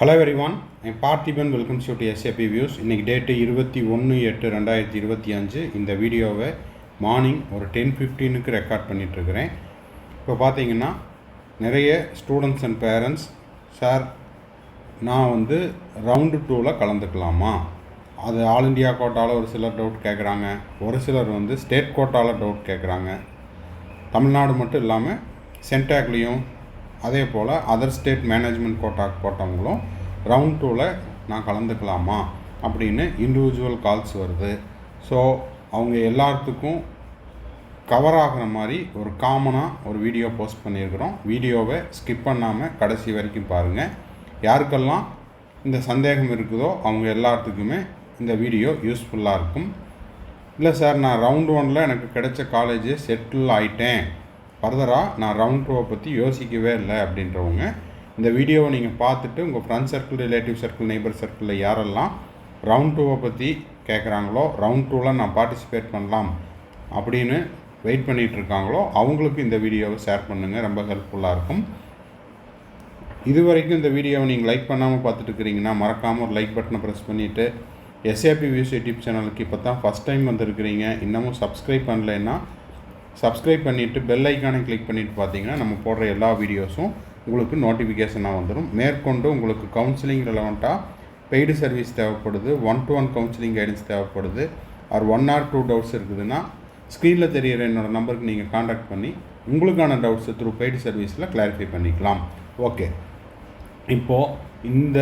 Hello everyone N Parthiban welcome to SAP views இன்றைக்கி date இருபத்தி ஒன்று எட்டு ரெண்டாயிரத்தி இருபத்தி அஞ்சு. இந்த வீடியோவை மார்னிங் ஒரு டென் ஃபிஃப்டீனுக்கு ரெக்கார்ட் பண்ணிகிட்ருக்கிறேன் இப்போ பார்த்தீங்கன்னா நிறைய ஸ்டூடெண்ட்ஸ் அண்ட் பேரண்ட்ஸ் சார் நான் வந்து ரவுண்டு டூவில் கலந்துக்கலாமா? அது ஆல் இண்டியா கோட்டாவில் ஒரு சிலர் டவுட் கேட்குறாங்க ஒரு சிலர் வந்து ஸ்டேட் கோட்டாவில் டவுட் கேட்குறாங்க தமிழ்நாடு மட்டும் இல்லாமல் சென்டாக்லேயும் அதே போல் அதர் ஸ்டேட் மேனேஜ்மெண்ட் கோட்டாக்கு போட்டவங்களும் ரவுண்ட் டூவில் நான் கலந்துக்கலாமா? அப்படின்னு இண்டிவிஜுவல் கால்ஸ் வருது. ஸோ அவங்க எல்லாத்துக்கும் கவர் ஆகிற மாதிரி ஒரு காமனாக ஒரு வீடியோ போஸ்ட் பண்ணியிருக்கிறோம். வீடியோவை ஸ்கிப் பண்ணாமல் கடைசி வரைக்கும் பாருங்கள் யாருக்கெல்லாம் இந்த சந்தேகம் இருக்குதோ அவங்க எல்லாத்துக்குமே இந்த வீடியோ யூஸ்ஃபுல்லாக இருக்கும். இல்லை சார் நான் ரவுண்ட் ஒனில் எனக்கு கிடைச்ச காலேஜே செட்டில் ஆயிட்டேன். ஃபர்தராக நான் ரவுண்ட் டூவை பற்றி யோசிக்கவே இல்லை அப்படின்றவங்க இந்த வீடியோவை நீங்கள் பார்த்துட்டு உங்கள் friend circle relative circle neighbour சர்க்கிளில் யாரெல்லாம் ரவுண்ட் டூவை பற்றி கேட்குறாங்களோ ரவுண்ட் டூவில் நான் பார்ட்டிசிபேட் பண்ணலாம் அப்படின்னு வெயிட் பண்ணிகிட்ருக்காங்களோ அவங்களுக்கு இந்த வீடியோவை ஷேர் பண்ணுங்கள் ரொம்ப ஹெல்ப்ஃபுல்லாக இருக்கும். இது வரைக்கும் இந்த வீடியோவை நீங்கள் லைக் பண்ணாமல் பார்த்துட்டு இருக்கிறீங்கன்னா மறக்காமல் ஒரு லைக் பட்டனை ப்ரெஸ் பண்ணிவிட்டு எஸ்ஏபி வியூஸ் யூடியூப் சேனலுக்கு இப்போ தான் ஃபஸ்ட் டைம் வந்திருக்கிறீங்க இன்னமும் சப்ஸ்கிரைப் பண்ணலைன்னா சப்ஸ்கிரைப் பண்ணிவிட்டு பெல் ஐக்கானை கிளிக் பண்ணிவிட்டு பார்த்தீங்கன்னா நம்ம போடுற எல்லா வீடியோஸும் உங்களுக்கு நோட்டிஃபிகேஷனாக வந்துடும் மேற்கொண்டு உங்களுக்கு கவுன்சிலிங் ரிலவெண்ட்டாக பெய்டு சர்வீஸ் தேவைப்படுது. One to one counselling guidance தேவைப்படுது. Or one or two doubts இருக்குதுன்னா ஸ்க்ரீனில் தெரியிற என்னோடய நம்பருக்கு நீங்கள் காண்டாக்ட் பண்ணி உங்களுக்கான டவுட்ஸை த்ரூ பெய்டு சர்வீஸில் கிளாரிஃபை பண்ணிக்கலாம். ஓகே இப்போது இந்த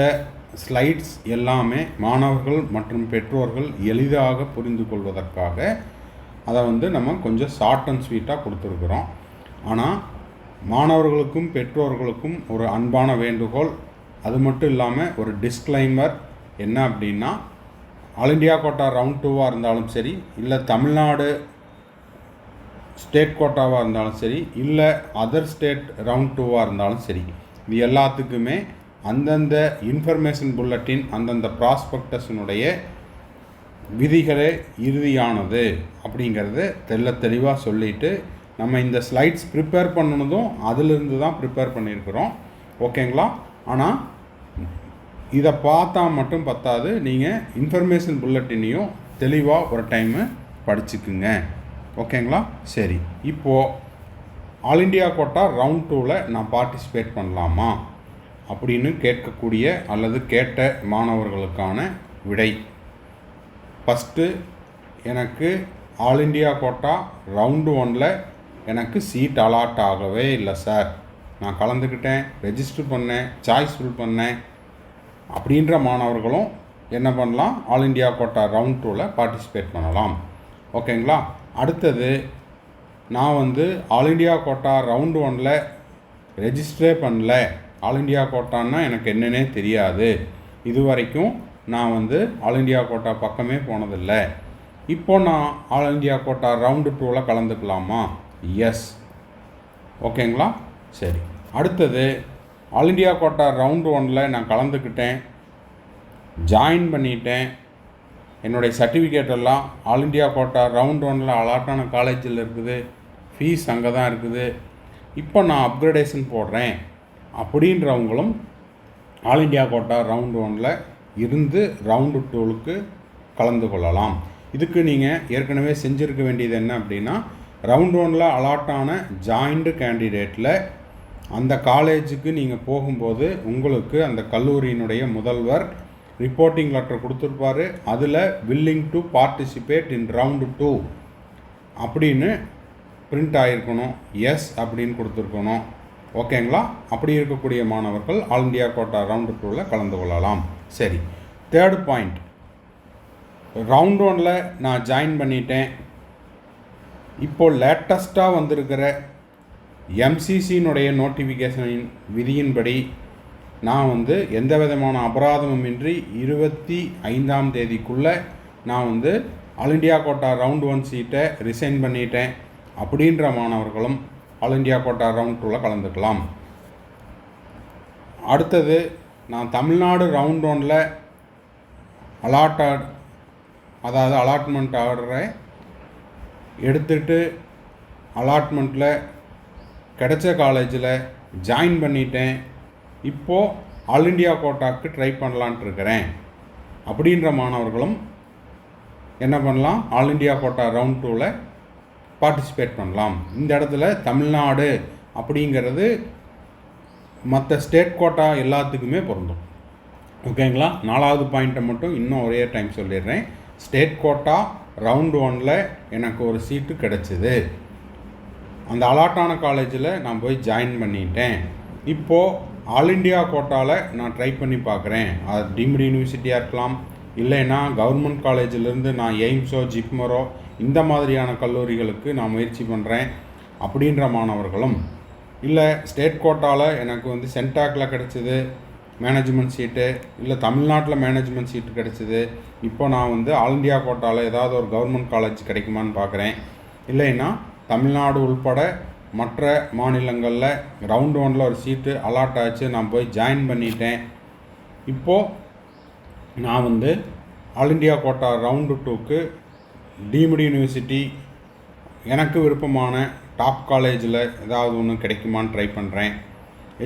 ஸ்லைட்ஸ் எல்லாமே மாணவர்கள் மற்றும் பெற்றோர்கள் எளிதாக புரிந்து கொள்வதற்காக அதை வந்து நம்ம கொஞ்சம் ஷார்ட் அண்ட் ஸ்வீட்டாக கொடுத்துருக்குறோம். ஆனால் மாணவர்களுக்கும் பெற்றோர்களுக்கும் ஒரு அன்பான வேண்டுகோள். அது மட்டும் இல்லாமல் ஒரு டிஸ்க்ளைமர் என்ன அப்படின்னா ஆல் இண்டியா கோட்டா ரவுண்ட் டூவாக இருந்தாலும் சரி இல்லை தமிழ்நாடு ஸ்டேட் கோட்டாவாக இருந்தாலும் சரி இல்லை அதர் ஸ்டேட் ரவுண்ட் டூவாக இருந்தாலும் சரி இது எல்லாத்துக்குமே அந்தந்த இன்ஃபர்மேஷன் புல்லட்டின் அந்தந்த ப்ராஸ்பெக்டஸினுடைய விதிகளே இறுதியானது அப்படிங்கிறத தெல்ல தெளிவாக சொல்லிவிட்டு நம்ம இந்த ஸ்லைட்ஸ் ப்ரிப்பேர் பண்ணனதும் அதிலிருந்து தான் ப்ரிப்பேர் பண்ணியிருக்கிறோம் ஓகேங்களா ஆனால் இதை பார்த்தா மட்டும் பத்தாது. நீங்கள் இன்ஃபர்மேஷன் புல்லட்டினையும் தெளிவாக ஒரு டைமு படிச்சுக்குங்க. ஓகேங்களா சரி. இப்போது ஆல் இண்டியா கோட்டா ரவுண்ட் டூவில் நான் பார்ட்டிசிபேட் பண்ணலாமா? அப்படின்னு கேட்கக்கூடிய அல்லது கேட்ட மாணவர்களுக்கான விடை. ஃபஸ்ட்டு எனக்கு ஆல் இண்டியா கோட்டா ரவுண்டு ஒனில் எனக்கு சீட் அலாட் ஆகவே இல்லை சார் நான் கலந்துக்கிட்டேன் ரெஜிஸ்டர் பண்ணேன் சாய்ஸ் ஃபில் பண்ணேன். அப்படின்ற மாணவர்களும் என்ன பண்ணலாம்? ஆல் இண்டியா கோட்டா ரவுண்ட் டூவில் பார்ட்டிசிபேட் பண்ணலாம். ஓகேங்களா அடுத்தது நான் வந்து ஆல் இண்டியா கோட்டா ரவுண்டு ஒனில் ரெஜிஸ்டரே பண்ணல. ஆல் இண்டியா கோட்டான்னா எனக்கு என்னன்னே தெரியாது. இது வரைக்கும் நான் வந்து ஆல் இண்டியா கோட்டா பக்கமே போனதில்லை. இப்போ நான் ஆல் இண்டியா கோட்டா ரவுண்டு டூவில் கலந்துக்கலாமா? எஸ் ஓகேங்களா சரி. அடுத்தது ஆல் இண்டியா கோட்டா ரவுண்டு ஒனில் நான் கலந்துக்கிட்டேன். ஜாயின் பண்ணிட்டேன். என்னுடைய சர்டிஃபிகேட் எல்லாம் ஆல் இண்டியா கோட்டா ரவுண்ட் ஒனில் அலாட்டான காலேஜில் இருக்குது. ஃபீஸ் அங்கே தான் இருக்குது. இப்போ நான் அப்கிரேடேஷன் போடுறேன். அப்படின்றவங்களும் ஆல் இண்டியா கோட்டா ரவுண்ட் ஒனில் இருந்து ரவுண்டு டூலுக்கு கலந்து கொள்ளலாம். இதுக்கு நீங்கள் ஏற்கனவே செஞ்சுருக்க வேண்டியது என்ன அப்படின்னா ரவுண்ட் ஒனில் அலாட் ஆன ஜாயிண்ட்டு கேண்டிடேட்டில் அந்த காலேஜுக்கு நீங்கள் போகும்போது உங்களுக்கு அந்த கல்லூரியினுடைய முதல்வர் ரிப்போர்ட்டிங் லெட்டர் கொடுத்துருப்பாரு. அதில் willing to participate in round two அப்படின்னு பிரிண்ட் ஆகிருக்கணும் எஸ் அப்படின்னு கொடுத்துருக்கணும். ஓகேங்களா அப்படி இருக்கக்கூடிய மாணவர்கள் ஆல் இண்டியா கோட்டா ரவுண்டு டூவில் கலந்து கொள்ளலாம். சரி. தேர்டு பாயிண்ட் ரவுண்ட் ஒனில் நான் ஜாயின் பண்ணிட்டேன். இப்போது லேட்டஸ்ட்டாக வந்திருக்கிற எம்சிசியினுடைய நோட்டிஃபிகேஷனின் விதியின்படி நான் வந்து எந்த விதமான அபராதமும் இன்றி இருபத்தி ஐந்தாம் தேதிக்குள்ளே நான் வந்து all India quota round one சீட்டை ரிசைன் பண்ணிட்டேன் அப்படின்ற மாணவர்களும் ஆல் இண்டியா கோட்டா ரவுண்ட் டூவில் கலந்துக்கலாம். அடுத்தது நான் தமிழ்நாடு ரவுண்ட் ஒனில் அலாட்டட் அதாவது அலாட்மெண்ட் ஆடுற எடுத்துட்டு அலாட்மெண்ட்டில் கிடைச்ச காலேஜில் ஜாயின் பண்ணிட்டேன். இப்போது ஆல் இண்டியா கோட்டாக்கு ட்ரை பண்ணலான்ட்டு இருக்கிறேன். அப்படின்ற மாணவர்களும் என்ன பண்ணலாம்? ஆல் இண்டியா கோட்டா ரவுண்ட் டூவில் பார்ட்டிசிபேட் பண்ணலாம். இந்த இடத்துல தமிழ்நாடு அப்படிங்கிறது மற்ற ஸ்டேட் கோட்டா எல்லாத்துக்குமே பொருந்தும். ஓகேங்களா நாலாவது பாயிண்ட்டை மட்டும் இன்னும் ஒரே டைம் சொல்லிடுறேன். ஸ்டேட் கோட்டா ரவுண்ட் ஒனில் எனக்கு ஒரு சீட்டு கிடச்சிது. அந்த அலாட்டான காலேஜில் நான் போய் ஜாயின் பண்ணிட்டேன். இப்போது ஆல் இண்டியா கோட்டாவில் நான் ட்ரை பண்ணி பார்க்குறேன். அது டீம்டு யூனிவர்சிட்டியாக இருக்கலாம் இல்லைன்னா கவர்மெண்ட் காலேஜிலேருந்து நான் எய்ம்ஸோ ஜிப்மரோ இந்த மாதிரியான கல்லூரிகளுக்கு நான் முயற்சி பண்ணுறேன் அப்படின்ற மாணவர்களும் இல்லை ஸ்டேட் கோட்டாவில் எனக்கு வந்து சென்டாக்கில் கிடச்சிது. மேனேஜ்மெண்ட் சீட்டு இல்லை தமிழ்நாட்டில் மேனேஜ்மெண்ட் சீட்டு கிடச்சிது. இப்போ நான் வந்து ஆல் இண்டியா கோட்டாவில் ஏதாவது ஒரு கவர்மெண்ட் காலேஜ் கிடைக்குமான்னு பார்க்குறேன் இல்லைன்னா தமிழ்நாடு உள்பட மற்ற மாநிலங்களில் ரவுண்ட் ஒனில் ஒரு சீட்டு அலாட் ஆச்சு நான் போய் ஜாயின் பண்ணிட்டேன். இப்போது நான் வந்து ஆல் இண்டியா கோட்டா ரவுண்டு டூக்கு டீம்டு யூனிவர்சிட்டி எனக்கு விருப்பமான டாப் காலேஜில் ஏதாவது ஒன்று கிடைக்குமான்னு ட்ரை பண்ணுறேன்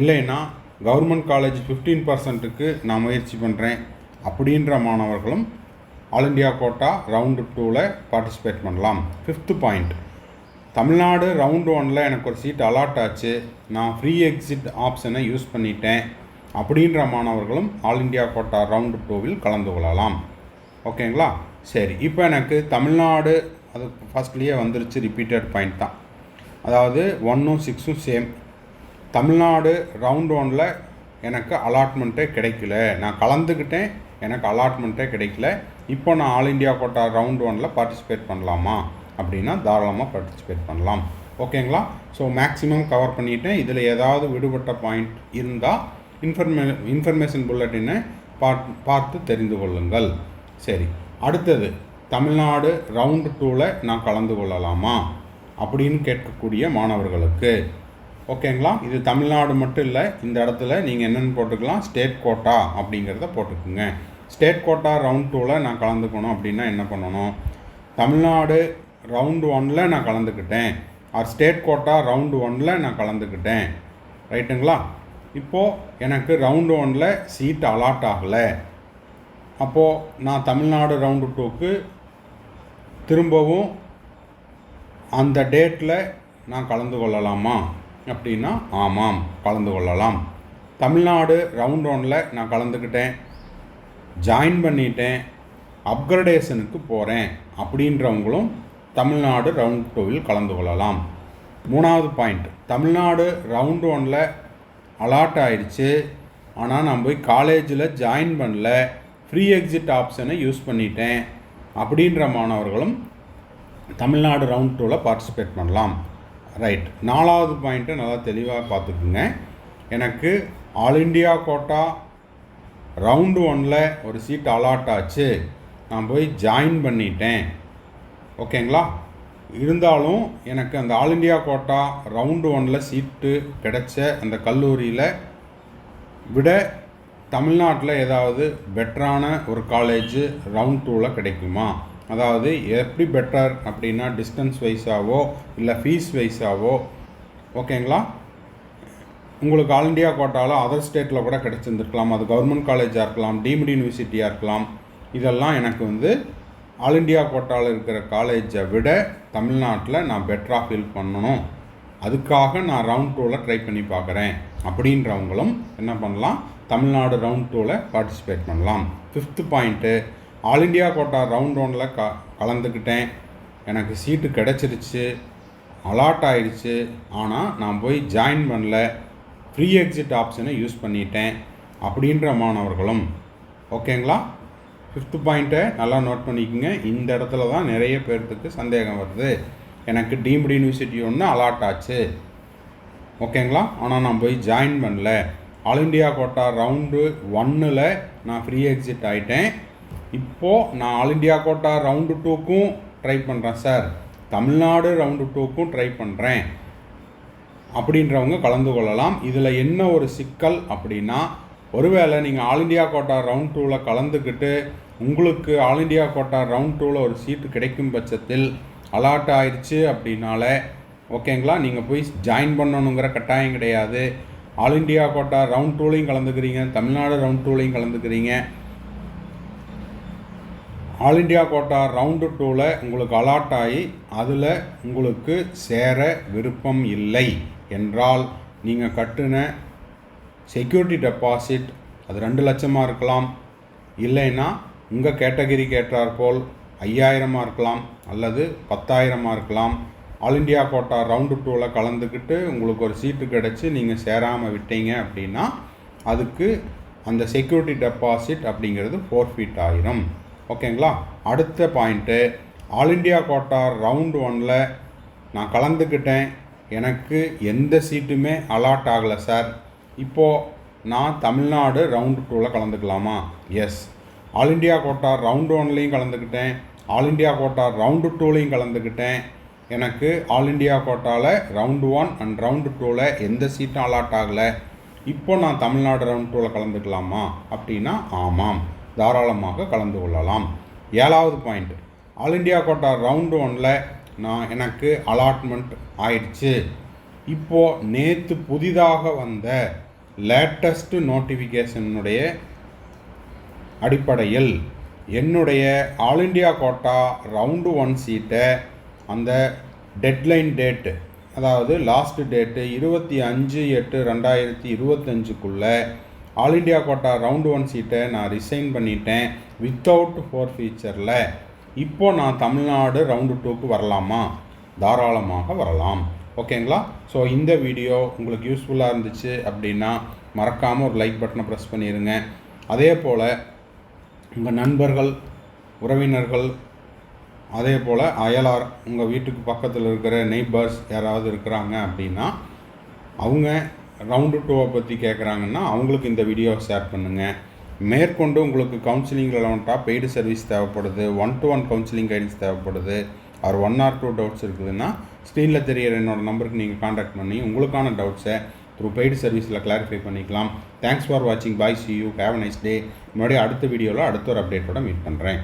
இல்லைன்னா கவர்மெண்ட் காலேஜ் ஃபிஃப்டீன் பர்சன்ட்டுக்கு நான் முயற்சி பண்ணுறேன் அப்படின்ற மாணவர்களும் ஆல் இண்டியா கோட்டா ரவுண்டு டூவில் பார்ட்டிசிபேட் பண்ணலாம். ஃபிஃப்த்து பாயிண்ட் தமிழ்நாடு ரவுண்டு ஒனில் எனக்கு ஒரு சீட் அலாட் ஆச்சு. நான் ஃப்ரீ எக்ஸிட் ஆப்ஷனை யூஸ் பண்ணிட்டேன். அப்படின்ற மாணவர்களும் ஆல் இண்டியா கோட்டா ரவுண்டு டூவில் கலந்து கொள்ளலாம். ஓகேங்களா சரி இப்போ எனக்கு தமிழ்நாடு அது ஃபஸ்ட்லேயே வந்துருச்சு ரிப்பீட்டட் பாயிண்ட் தான். அதாவது ஒன்றும் சிக்ஸும் சேம் தமிழ்நாடு ரவுண்ட் ஒனில் எனக்கு அலாட்மெண்ட்டே கிடைக்கல. நான் கலந்துக்கிட்டேன் எனக்கு அலாட்மெண்ட்டே கிடைக்கல. இப்போ நான் ஆல் இண்டியா கோட்டா ரவுண்ட் ஒனில் பார்ட்டிசிபேட் பண்ணலாமா? அப்படின்னா தாராளமாக பார்ட்டிசிபேட் பண்ணலாம். ஓகேங்களா ஸோ மேக்ஸிமம் கவர் பண்ணிட்டேன். இதில் ஏதாவது விடுபட்ட பாயிண்ட் இருந்தால் இன்ஃபர்மே இன்ஃபர்மேஷன் புல்லட்டினை பார்த்து பார்த்து தெரிந்து கொள்ளுங்கள். சரி. அடுத்தது தமிழ்நாடு ரவுண்டு டூவில் நான் கலந்து கொள்ளலாமா? அப்படின்னு கேட்கக்கூடிய மாணவர்களுக்கு. ஓகேங்களா? இது தமிழ்நாடு மட்டும் இல்லை இந்த இடத்துல நீங்கள் என்னென்னு போட்டுக்கலாம் ஸ்டேட் கோட்டா அப்படிங்கிறத போட்டுக்குங்க. ஸ்டேட் கோட்டா ரவுண்ட் டூவில் நான் கலந்துக்கணும் அப்படின்னா என்ன பண்ணணும்? தமிழ்நாடு ரவுண்டு ஒனில் நான் கலந்துக்கிட்டேன். ஆர் ஸ்டேட் கோட்டா ரவுண்டு ஒனில் நான் கலந்துக்கிட்டேன். ரைட்டுங்களா? இப்போது எனக்கு ரவுண்டு ஒனில் சீட் அலாட் ஆகலை. அப்போது நான் தமிழ்நாடு ரவுண்டு டூக்கு திரும்பவும் அந்த டேட்டில் நான் கலந்து கொள்ளலாமா? அப்படின்னா ஆமாம் கலந்து கொள்ளலாம். தமிழ்நாடு ரவுண்ட் ரவுண்டில் நான் கலந்துக்கிட்டேன். ஜாயின் பண்ணிட்டேன். அப்கிரடேஷனுக்கு போகிறேன் அப்படின்றவங்களும் தமிழ்நாடு ரவுண்ட் டூவில் கலந்து கொள்ளலாம். மூணாவது பாயிண்ட் தமிழ்நாடு ரவுண்ட் ஒனில் அலாட் ஆயிடுச்சு. ஆனால் நான் போய் காலேஜில் ஜாயின் பண்ணல. ஃப்ரீ எக்ஸிட் ஆப்ஷனை யூஸ் பண்ணிட்டேன். அப்படின்ற மாணவர்களும் தமிழ்நாடு ரவுண்ட் டூவில் பார்ட்டிசிபேட் பண்ணலாம். ரைட் நாலாவது பாயிண்ட்டை நல்லா தெளிவாக பார்த்துக்குங்க. எனக்கு ஆல் இண்டியா கோட்டா ரவுண்டு ஒனில் ஒரு சீட் அலாட் ஆச்சு. நான் போய் ஜாயின் பண்ணிட்டேன். ஓகேங்களா இருந்தாலும் எனக்கு அந்த ஆல் இண்டியா கோட்டா ரவுண்டு ஒனில் சீட்டு கிடைச்ச அந்த கல்லூரியில் விட தமிழ்நாட்டில் ஏதாவது பெட்டரான ஒரு காலேஜ் ரவுண்ட் டூவில் கிடைக்குமா? அதாவது எப்படி பெட்டர் அப்படின்னா டிஸ்டன்ஸ் வைஸாவோ இல்லை ஃபீஸ் வைஸாவோ ஓகேங்களா உங்களுக்கு ஆல் இண்டியா கோட்டாவில் அதர் ஸ்டேட்டில் கூட கிடச்சிருந்துருக்கலாம். அது கவர்மெண்ட் காலேஜாக இருக்கலாம் டீம்டு யூனிவர்சிட்டியாக இருக்கலாம். இதெல்லாம் எனக்கு வந்து ஆல் இண்டியா கோட்டாவில் இருக்கிற காலேஜை விட தமிழ்நாட்டில் நான் பெட்டராக ஃபீல் பண்ணணும். அதுக்காக நான் ரவுண்ட் டூவில் ட்ரை பண்ணி பார்க்குறேன். அப்படின்றவங்களும் என்ன பண்ணலாம்? தமிழ்நாடு ரவுண்ட் டூவில் பார்ட்டிசிபேட் பண்ணலாம். Fifth point all India quota round ரவுண்டில் க கலந்துக்கிட்டேன். எனக்கு சீட்டு கிடச்சிருச்சு. அலாட் ஆயிடுச்சு. ஆனால் நான் போய் ஜாயின் பண்ணல. ஃப்ரீ எக்ஸிட் ஆப்ஷனை யூஸ் பண்ணிட்டேன். அப்படின்ற மாணவர்களும் ஓகேங்களா ஃபிஃப்த்து பாயிண்ட்டை நல்லா நோட் பண்ணிக்கோங்க. இந்த இடத்துல தான் நிறைய பேர்த்துக்கு சந்தேகம் வருது. எனக்கு டீம்டு யூனிவர்சிட்டி ஒன்று அலாட் ஆச்சு. ஓகேங்களா ஆனால் நான் போய் ஜாயின் பண்ணல. ஆல் இண்டியா கோட்டா ரவுண்டு ஒன்னில் நான் ஃப்ரீ எக்ஸிட் ஆகிட்டேன் இப்போது நான் ஆல் இண்டியா கோட்டா ரவுண்டு டூக்கும் ட்ரை பண்ணுறேன் சார் தமிழ்நாடு ரவுண்டு டூக்கும் ட்ரை பண்ணுறேன் அப்படின்றவங்க கலந்து கொள்ளலாம். இதில் என்ன ஒரு சிக்கல் அப்படின்னா ஒருவேளை நீங்கள் ஆல் இண்டியா கோட்டா ரவுண்ட் டூவில் கலந்துக்கிட்டு உங்களுக்கு ஆல் இண்டியா கோட்டா ரவுண்ட் டூவில் ஒரு சீட்டு கிடைக்கும் பட்சத்தில் அலாட் ஆயிடுச்சு அப்படின்னால ஓகேங்களா நீங்கள் போய் ஜாயின் பண்ணணுங்கிற கட்டாயம் கிடையாது. ஆல் இண்டியா கோட்டா ரவுண்ட் டூலையும் கலந்துக்கிறீங்க தமிழ்நாடு ரவுண்ட் டூலையும் கலந்துக்கிறீங்க. ஆல் இண்டியா கோட்டா ரவுண்டு டூவில் உங்களுக்கு அலாட் ஆகி அதில் உங்களுக்கு சேர விருப்பம் இல்லை என்றால் நீங்கள் கட்டின செக்யூரிட்டி டெபாசிட் அது ரெண்டு லட்சமாக இருக்கலாம். இல்லைன்னா உங்கள் கேட்டகரிக்கு கேட்டாற்போல் ஐயாயிரமாக இருக்கலாம் அல்லது பத்தாயிரமாக இருக்கலாம். ஆல் இண்டியா கோட்டா ரவுண்டு டூவில் கலந்துக்கிட்டு உங்களுக்கு ஒரு சீட்டு கிடச்சி நீங்கள் சேராமல் விட்டீங்க அப்படின்னா அதுக்கு அந்த செக்யூரிட்டி டெபாசிட் அப்படிங்கிறது ஃபோர்ஃபீட் ஆயிரும். ஓகேங்களா? அடுத்த point all India quota round ஒனில் நான் கலந்துக்கிட்டேன். எனக்கு எந்த சீட்டுமே அலாட் ஆகலை சார் இப்போது நான் தமிழ்நாடு ரவுண்டு டூவில் கலந்துக்கலாமா? Yes all India quota round ஒன்லேயும் கலந்துக்கிட்டேன். ஆல் இண்டியா கோட்டா ரவுண்டு டூலையும் கலந்துக்கிட்டேன். எனக்கு ஆல் இண்டியா கோட்டாவில் ரவுண்டு ஒன் அண்ட் ரவுண்டு டூவில் எந்த சீட்டும் அலாட் ஆகலை. இப்போ நான் தமிழ்நாடு ரவுண்ட் டூவில் கலந்துக்கலாமா? அப்படின்னா ஆமாம். தாராளமாக கலந்து கொள்ளலாம். ஏழாவது point all India quota round ஒனில் நான் எனக்கு அலாட்மெண்ட் ஆயிடுச்சு. இப்போது நேற்று புதிதாக வந்த லேட்டஸ்ட் நோட்டிஃபிகேஷனுடைய அடிப்படையில் என்னுடைய all India quota round one சீட்டை அந்த டெட்லைன் டேட்டு அதாவது லாஸ்ட் டேட்டு இருபத்தி அஞ்சு எட்டு ரெண்டாயிரத்தி இருபத்தஞ்சுக்குள்ளே all India quota round one சீட்டை நான் ரிசைன் பண்ணிட்டேன் வித்தவுட் ஃபோர் ஃபியூச்சரில் இப்போ நான் தமிழ்நாடு ரவுண்டு டூக்கு வரலாமா? தாராளமாக வரலாம். ஓகேங்களா? ஸோ இந்த வீடியோ உங்களுக்கு யூஸ்ஃபுல்லாக இருந்துச்சு அப்படின்னா மறக்காமல் ஒரு லைக் பட்டனை ப்ரெஸ் பண்ணிடுங்க அதே போல் உங்கள் நண்பர்கள் உறவினர்கள் அதே போல் அயலார் உங்கள் வீட்டுக்கு பக்கத்தில் இருக்கிற நெய்பர்ஸ் யாராவது இருக்கிறாங்க அப்படின்னா அவங்க ரவுண்டு டூவை பற்றி கேட்குறாங்கன்னா அவங்களுக்கு இந்த வீடியோவை ஷேர் பண்ணுங்கள் மேற்கொண்டு உங்களுக்கு கவுன்சிலிங் ரெலவெண்ட்டாக பெய்டு சர்வீஸ் தேவைப்படுது one to one counselling guidance தேவைப்படுது or one or two doubts இருக்குதுன்னா ஸ்க்ரீனில் தெரியிற என்னோடய நம்பருக்கு நீங்கள் காண்டாக்ட் பண்ணி உங்களுக்கான டவுட்ஸை த்ரூ பெய்டு சர்வீஸில் கிளாரிஃபை பண்ணிக்கலாம். தேங்க்ஸ் ஃபார் வாட்சிங் bye see you have nice day மறுபடியும் அடுத்த வீடியோவில் அடுத்த ஒரு அப்டேட்டோட மீட் பண்ணுறேன்